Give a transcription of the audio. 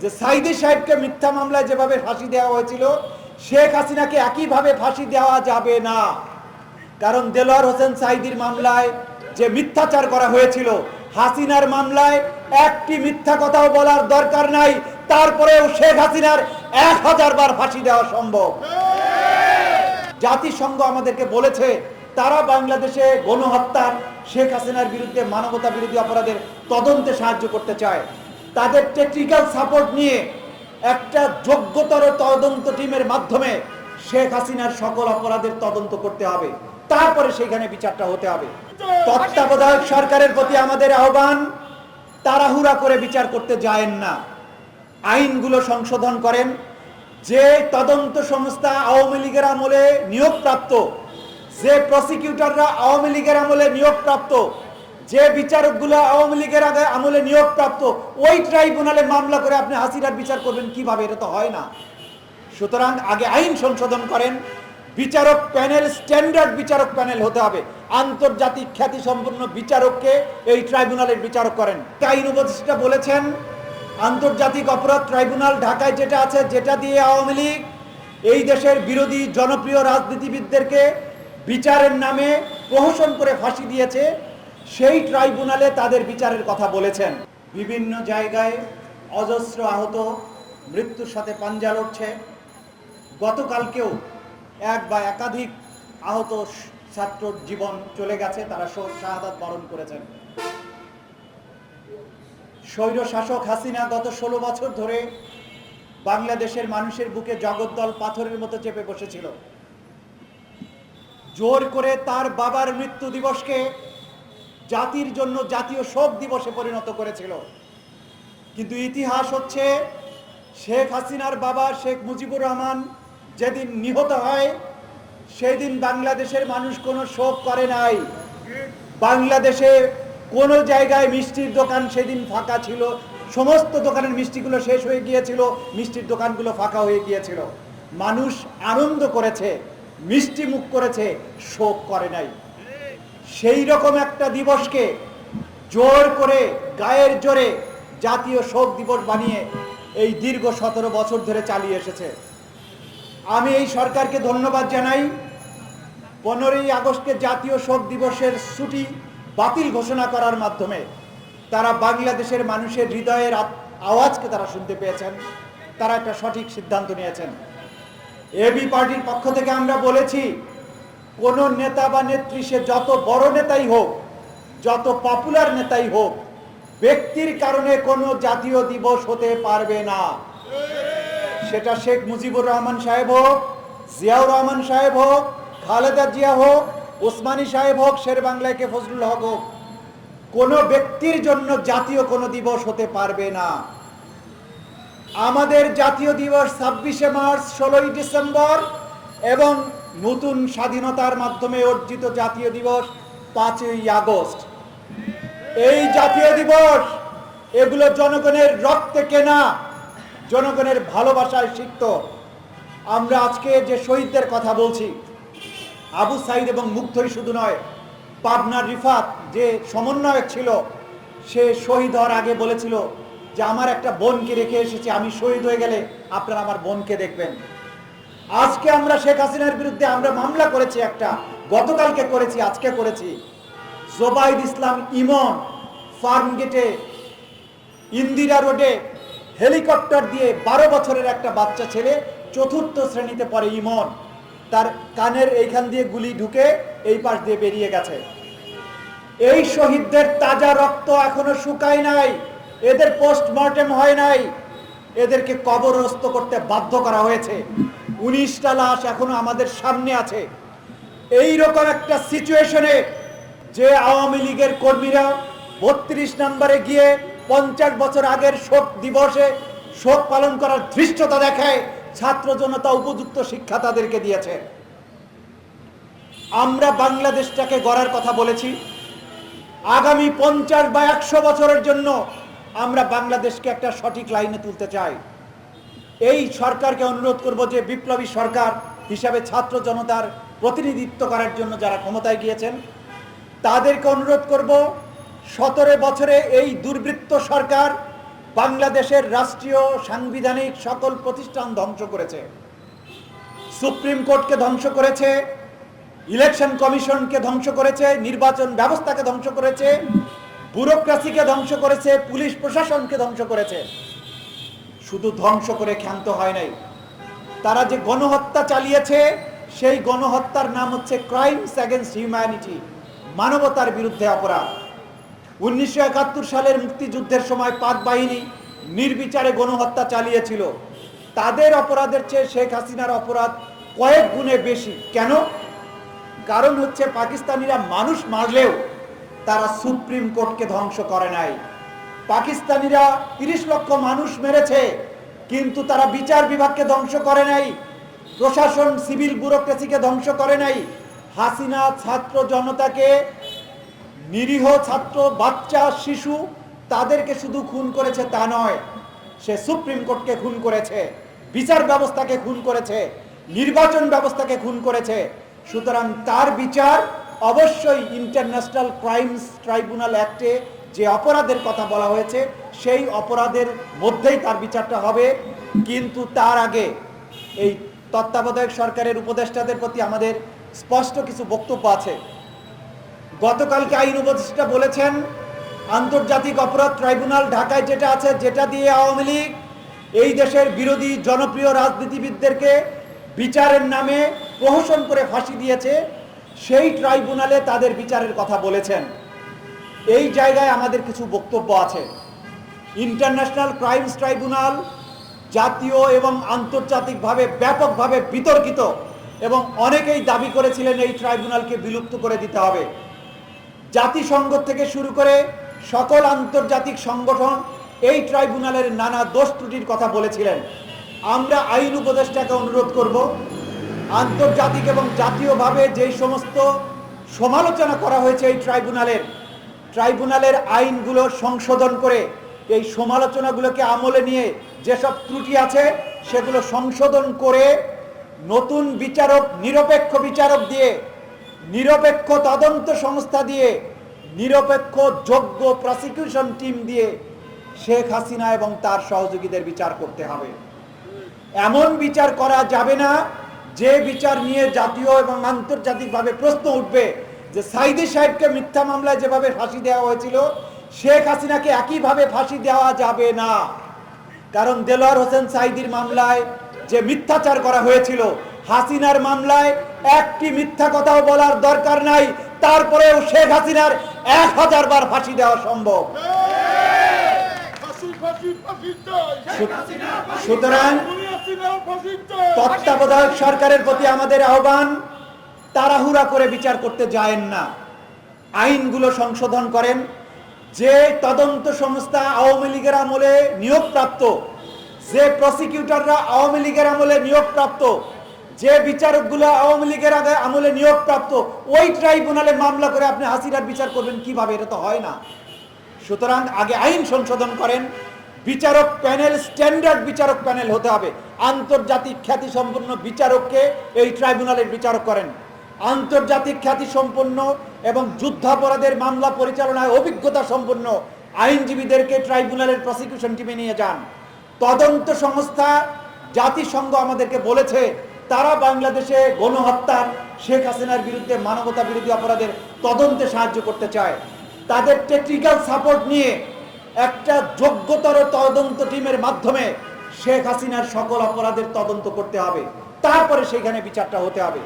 যে সাইদি সাহেবকে মিথ্যা মামলায় যেভাবে ফাঁসি দেওয়া হয়েছিল, শেখ হাসিনাকে একইভাবে ফাঁসি দেওয়া যাবে না। কারণ দেলোয়ার হোসেন সাইদির মামলায় যে মিথ্যাচার করা হয়েছিল, হাসিনার মামলায় একটি মিথ্যা কথাও বলার দরকার নাই, তারপরেও শেখ হাসিনার এক হাজার বার ফাঁসি দেওয়া সম্ভব। জাতিসংঘ আমাদেরকে বলেছে, তারা বাংলাদেশে গণহত্যার, শেখ হাসিনার বিরুদ্ধে মানবতা বিরোধী অপরাধের তদন্তে সাহায্য করতে চায়। তাদের টেকনিক্যাল সাপোর্ট নিয়ে একটা যোগ্যতর তদন্ত টিমের মাধ্যমে শেখ হাসিনার সকল অপরাধের তদন্ত করতে হবে। তারপরে সেখানে বিচারটা হতে হবে। তত্ত্বাবধায়ক সরকারের প্রতি আমাদের আহ্বান, তাড়াহুড়া করে বিচার করতে যায়েন না। আইনগুলো সংশোধন করেন। যে তদন্ত সংস্থা আওয়ামী লীগের আমলে নিয়োগপ্রাপ্ত, যে প্রসিকিউটররা আওয়ামী লীগের আমলে নিয়োগপ্রাপ্ত যে বিচারকগুলো আওয়ামী লীগের আগে আমলে নিয়োগপ্রাপ্ত, ওই ট্রাইব্যুনালে মামলা করে আপনি হাসিনার বিচার করবেন কীভাবে? এটা তো হয় না। সুতরাং আগে আইন সংশোধন করেন, বিচারক প্যানেল, স্ট্যান্ডার্ড বিচারক প্যানেল হতে হবে। আন্তর্জাতিক খ্যাতি সম্পন্ন বিচারককে এই ট্রাইব্যুনালের বিচারক করেন। আইন উপদেষ্টা বলেছেন, আন্তর্জাতিক অপরাধ ট্রাইব্যুনাল ঢাকায় যেটা আছে, যেটা দিয়ে আওয়ামী লীগ এই দেশের বিরোধী জনপ্রিয় রাজনীতিবিদদেরকে বিচারের নামে প্রহসন করে ফাঁসি দিয়েছে সেই ট্রাইব্যুনালে তাদের বিচারের কথা বলেছেন। বিভিন্ন জায়গায় অজস্র আহত, মৃত্যুর সাথে পাঞ্জা লড়ছে। গতকালকেও এক বা একাধিক আহত ছাত্র জীবন চলে গেছে, তারা শাহাদাত বরণ করেছেন। স্বৈর শাসক হাসিনা গত ষোলো বছর ধরে বাংলাদেশের মানুষের বুকে জগদ্দল পাথরের মতো চেপে বসেছিল। জোর করে তার বাবার মৃত্যু দিবসকে জাতির জন্য জাতীয় শোক দিবসে পরিণত করেছিল। কিন্তু ইতিহাস হচ্ছে, শেখ হাসিনার বাবা শেখ মুজিবুর রহমান যেদিন নিহত হয়, সেদিন বাংলাদেশের মানুষ কোনো শোক করে নাই। বাংলাদেশে কোনো জায়গায় মিষ্টির দোকান সেদিন ফাঁকা ছিল। সমস্ত দোকানের মিষ্টিগুলো শেষ হয়ে গিয়েছিল, মিষ্টির দোকানগুলো ফাঁকা হয়ে গিয়েছিল। মানুষ আনন্দ করেছে, মিষ্টি মুখ করেছে, শোক করে নাই। সেই রকম একটা দিবসকে জোর করে, গায়ের জোরে জাতীয় শোক দিবস বানিয়ে এই দীর্ঘ সতেরো বছর ধরে চালিয়ে এসেছে। আমি এই সরকারকে ধন্যবাদ জানাই। পনেরোই আগস্টকে জাতীয় শোক দিবসের ছুটি বাতিল ঘোষণা করার মাধ্যমে তারা বাংলাদেশের মানুষের হৃদয়ের আওয়াজকে তারা শুনতে পেয়েছেন। তারা একটা সঠিক সিদ্ধান্ত নিয়েছেন। এবি পার্টির পক্ষ থেকে আমরা বলেছি কোন নেতা বা নেত্রী, সে যত বড় নেতাই হোক, যত পপুলার নেতাই হোক, ব্যক্তির কারণে কোনো জাতীয় দিবস হতে পারবে না। সেটা শেখ মুজিবুর রহমান সাহেব হোক, জিয়াউর রহমান সাহেব হোক, খালেদা জিয়া হোক ওসমানী সাহেব হোক, শের বাংলাকে ফজলুল হক হোক, কোনো ব্যক্তির জন্য জাতীয় কোনো দিবস হতে পারবে না। আমাদের জাতীয় দিবস ছাব্বিশে মার্চ, ষোলোই ডিসেম্বর এবং নতুন স্বাধীনতার মাধ্যমে অর্জিত জাতীয় দিবস পাঁচই আগস্ট। এই জাতীয় দিবস এগুলো জনগণের রক্তে কেনা, জনগণের ভালোবাসায় সিক্ত। আমরা আজকে যে শহীদদের কথা বলছি, আবু সাইদ এবং মুগ্ধই শুধু নয় পাবনার রিফাত যে সমন্বয়ক ছিল, সে শহীদ হওয়ার আগে বলেছিল যে, আমার একটা বোনকে রেখে এসেছি, আমি শহীদ হয়ে গেলে আপনারা আমার বোনকে দেখবেন। আজকে আমরা শেখ হাসিনার বিরুদ্ধে আমরা মামলা করেছি একটা, গতকালকে করেছি, আজকে করেছি। জোবাইদ ইসলাম ইমন ফার্ম গেটে, ইন্দিরা রোডে হেলিকপ্টার দিয়ে বারো বছরের একটা বাচ্চা ছেলে চতুর্থ শ্রেণীতে পড়ে ইমন। তার কানের এইখান দিয়ে গুলি ঢুকে এই পাশ দিয়ে বেরিয়ে গেছে। এই শহীদদের তাজা রক্ত এখনও শুকায় নাই, এদের পোস্টমর্টেম হয় নাই, এদেরকে কবরস্থ করতে বাধ্য করা হয়েছে। উনিশটা লাশ এখনও আমাদের সামনে আছে। এই রকম একটা সিচুয়েশনে যে আওয়ামী লীগের কর্মীরা বত্রিশ নম্বরে গিয়ে পঞ্চাশ বছর আগের শোক দিবসে শোক পালন করার ধৃষ্টতা দেখায়, ছাত্র জনতা উপযুক্ত শিক্ষা তাদেরকে দিয়েছে। আমরা বাংলাদেশটাকে গড়ার কথা বলেছি। আগামী পঞ্চাশ বা একশো বছরের জন্য আমরা বাংলাদেশকে একটা সঠিক লাইনে তুলতে চাই। এই সরকারকে অনুরোধ করব যে বিপ্লবী সরকার হিসাবে ছাত্র জনতার প্রতিনিধিত্ব করার জন্য যারা ক্ষমতায় গিয়েছেন, তাদেরকে অনুরোধ করব সতেরো বছরে এই দুর্বৃত্ত সরকার বাংলাদেশের রাষ্ট্রীয় সাংবিধানিক সকল প্রতিষ্ঠান ধ্বংস করেছে। সুপ্রিম কোর্টকে ধ্বংস করেছে, ইলেকশন কমিশনকে ধ্বংস করেছে, নির্বাচন ব্যবস্থাকে ধ্বংস করেছে, ব্যুরোক্রাসিকে ধ্বংস করেছে, পুলিশ প্রশাসনকে ধ্বংস করেছে। শুধু ধ্বংস করে ক্ষান্ত হয় নাই। তারা যে গণহত্যা চালিয়েছে, সেই গণহত্যার নাম হচ্ছে ক্রাইমস অ্যাগেনস্ট হিউম্যানিটি মানবতার বিরুদ্ধে অপরাধ। উনিশশো একাত্তর সালের মুক্তিযুদ্ধের সময় পাক বাহিনী নির্বিচারে গণহত্যা চালিয়েছিল। তাদের অপরাধের চেয়ে শেখ হাসিনার অপরাধ কয়েক গুণে বেশি। কেন? কারণ হচ্ছে পাকিস্তানিরা মানুষ মারলেও তারা সুপ্রিম কোর্টকে ধ্বংস করে নাই। পাকিস্তানিরা তিরিশ লক্ষ মানুষ মেরেছে, কিন্তু তারা বিচার বিভাগকে ধ্বংস করে নাই, প্রশাসন সিভিল ব্যুরোক্রেসিকে ধ্বংস করে নাই। হাসিনা ছাত্র জনতাকে, নিরীহ ছাত্র, বাচ্চা, শিশু তাদেরকে শুধু খুন করেছে তা নয়, সে সুপ্রিম কোর্টকে খুন করেছে, বিচার ব্যবস্থাকে খুন করেছে, নির্বাচন ব্যবস্থাকে খুন করেছে। সুতরাং তার বিচার অবশ্যই ইন্টারন্যাশনাল ক্রাইমস ট্রাইব্যুনাল অ্যাক্টে যে অপরাধের কথা বলা হয়েছে, সেই অপরাধের মধ্যেই তার বিচারটা হবে। কিন্তু তার আগে এই তত্ত্বাবধায়ক সরকারের উপদেষ্টাদের প্রতি আমাদের স্পষ্ট কিছু বক্তব্য আছে। গতকালকে আইন উপদেষ্টা বলেছেন, আন্তর্জাতিক অপরাধ ট্রাইব্যুনাল ঢাকায় যেটা আছে, যেটা দিয়ে আওয়ামী লীগ এই দেশের বিরোধী জনপ্রিয় রাজনীতিবিদদেরকে বিচারের নামে প্রহসন করে ফাঁসি দিয়েছে, সেই ট্রাইব্যুনালে তাদের বিচারের কথা বলেছেন। এই জায়গায় আমাদের কিছু বক্তব্য আছে। ইন্টারন্যাশনাল ক্রাইমস ট্রাইব্যুনাল জাতীয় এবং আন্তর্জাতিকভাবে ব্যাপকভাবে বিতর্কিত এবং অনেকেই দাবি করেছিলেন এই ট্রাইব্যুনালকে বিলুপ্ত করে দিতে হবে। জাতিসংঘ থেকে শুরু করে সকল আন্তর্জাতিক সংগঠন এই ট্রাইব্যুনালের নানা দোষ ত্রুটির কথা বলেছিলেন। আমরা আইন উপদেষ্টাকে অনুরোধ করব, আন্তর্জাতিক এবং জাতীয়ভাবে যেই সমস্ত সমালোচনা করা হয়েছে এই ট্রাইব্যুনালের ট্রাইব্যুনালের আইনগুলো সংশোধন করে এই সমালোচনাগুলোকে আমলে নিয়ে যেসব ত্রুটি আছে, সেগুলো সংশোধন করে নতুন বিচারক, নিরপেক্ষ বিচারক দিয়ে, নিরপেক্ষ তদন্ত সংস্থা দিয়ে, নিরপেক্ষ যোগ্য প্রসিকিউশন টিম দিয়ে শেখ হাসিনা এবং তার সহযোগীদের বিচার করতে হবে। এমন বিচার করা যাবে না, যে বিচার নিয়ে জাতীয় এবং আন্তর্জাতিকভাবে প্রশ্ন উঠবে যে সাইদি সাহেবকে মিথ্যা মামলায় যেভাবে ফাঁসি দেওয়া হয়েছিল, শেখ হাসিনাকে একইভাবে ফাঁসি দেওয়া যাবে না। কারণ দেলোয়ার হোসেন সাইদির মামলায় যে মিথ্যাচার করা হয়েছিল, হাসিনার মামলায় একটি মিথ্যা কথাও বলার দরকার নাই। তারপরেও শেখ হাসিনার এক হাজার বার ফাঁসি দেওয়া সম্ভব। সুতরাং তত্ত্বাবধায়ক সরকারের প্রতি আমাদের আহ্বান তাড়াহুড়া করে বিচার করতে যায়েন না। আইনগুলো সংশোধন করেন। যে তদন্ত সংস্থা আওয়ামী লীগের আমলে নিয়োগপ্রাপ্ত, যে প্রসিকিউটররা আওয়ামী লীগের আমলে নিয়োগপ্রাপ্ত, যে বিচারকগুলো আওয়ামী লীগের আগে আমলে নিয়োগপ্রাপ্ত, ওই ট্রাইব্যুনালে মামলা করে আপনি হাসিনার বিচার করবেন কীভাবে? এটা তো হয় না। সুতরাং আগে আইন সংশোধন করেন। বিচারক প্যানেল, স্ট্যান্ডার্ড বিচারক প্যানেল হতে হবে। আন্তর্জাতিক খ্যাতি সম্পন্ন বিচারককে এই ট্রাইব্যুনালের বিচারক করেন। আন্তর্জাতিক খ্যাতি সম্পন্ন এবং যুদ্ধাপরাধের মামলা পরিচালনায় অভিজ্ঞতা সম্পন্ন আইনজীবীদেরকে ট্রাইব্যুনালের প্রসিকিউশন টিমে নিয়ে যান। তদন্ত সংস্থা জাতিসংঘ আমাদেরকে বলেছে, তারা বাংলাদেশে গণহত্যার শেখ হাসিনার বিরুদ্ধে মানবতা বিরোধী অপরাধের তদন্তে সাহায্য করতে চায়। তাদের টেকনিক্যাল সাপোর্ট নিয়ে একটা যোগ্যতর তদন্ত টিমের মাধ্যমে শেখ হাসিনার সকল অপরাধের তদন্ত করতে হবে। তারপরে সেখানে বিচারটা হতে হবে।